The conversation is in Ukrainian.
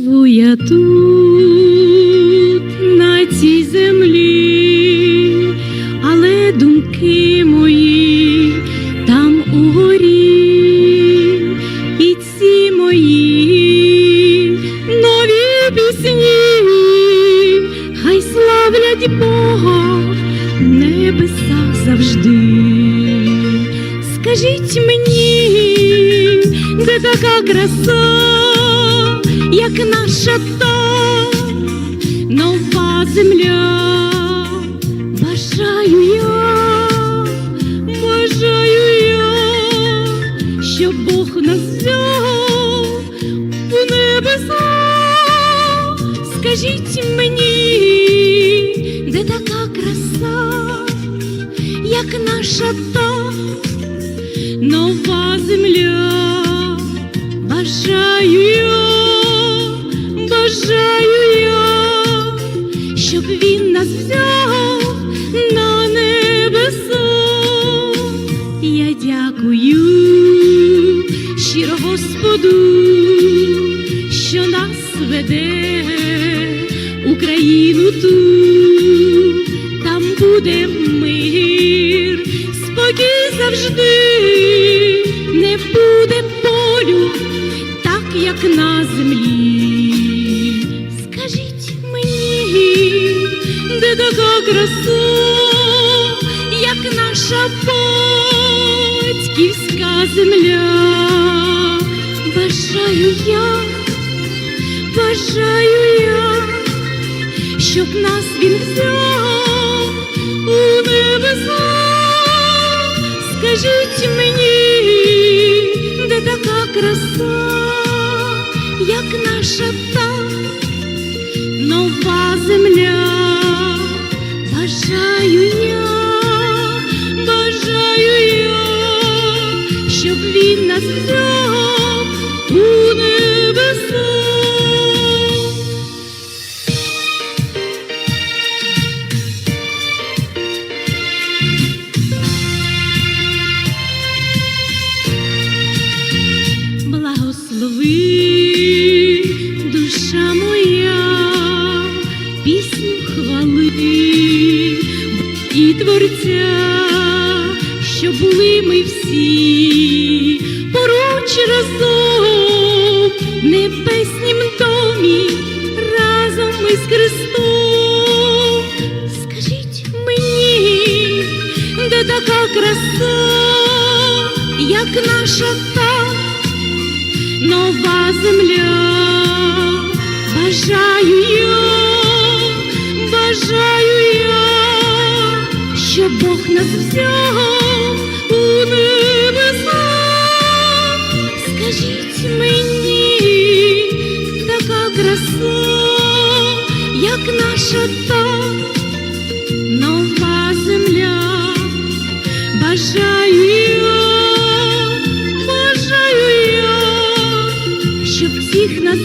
живу я тут, на цій землі, але думки мої там угорі, і ці мої нові пісні, хай славлять Бога небеса завжди. Скажіть мені, де така краса як наша та нова земля. Бажаю я, бажаю я, щоб Бог нас взяв у небеса. Скажіть мені, де така краса, як наша та нова земля. Бажаю я, веде Україну ту, там буде мир, спокій завжди, не буде болю, так як на землі. Скажіть мені, де така краса, як наша батьківська земля. Бажаю я, бажаю я, щоб нас він взяв у небеса. Скажіть мені, де така краса, як наша та нова земля. Благослови, душа моя, пісню хвали і творця, що були ми всі поруч разом в небеснім домі, разом ми з Христом. Скажіть мені, де така краса, як наша та нова земля. Бажаю я, бажаю я, щоб Бог нас взяв у небеса. Скажіть мені, така краса, як наша та всіх нас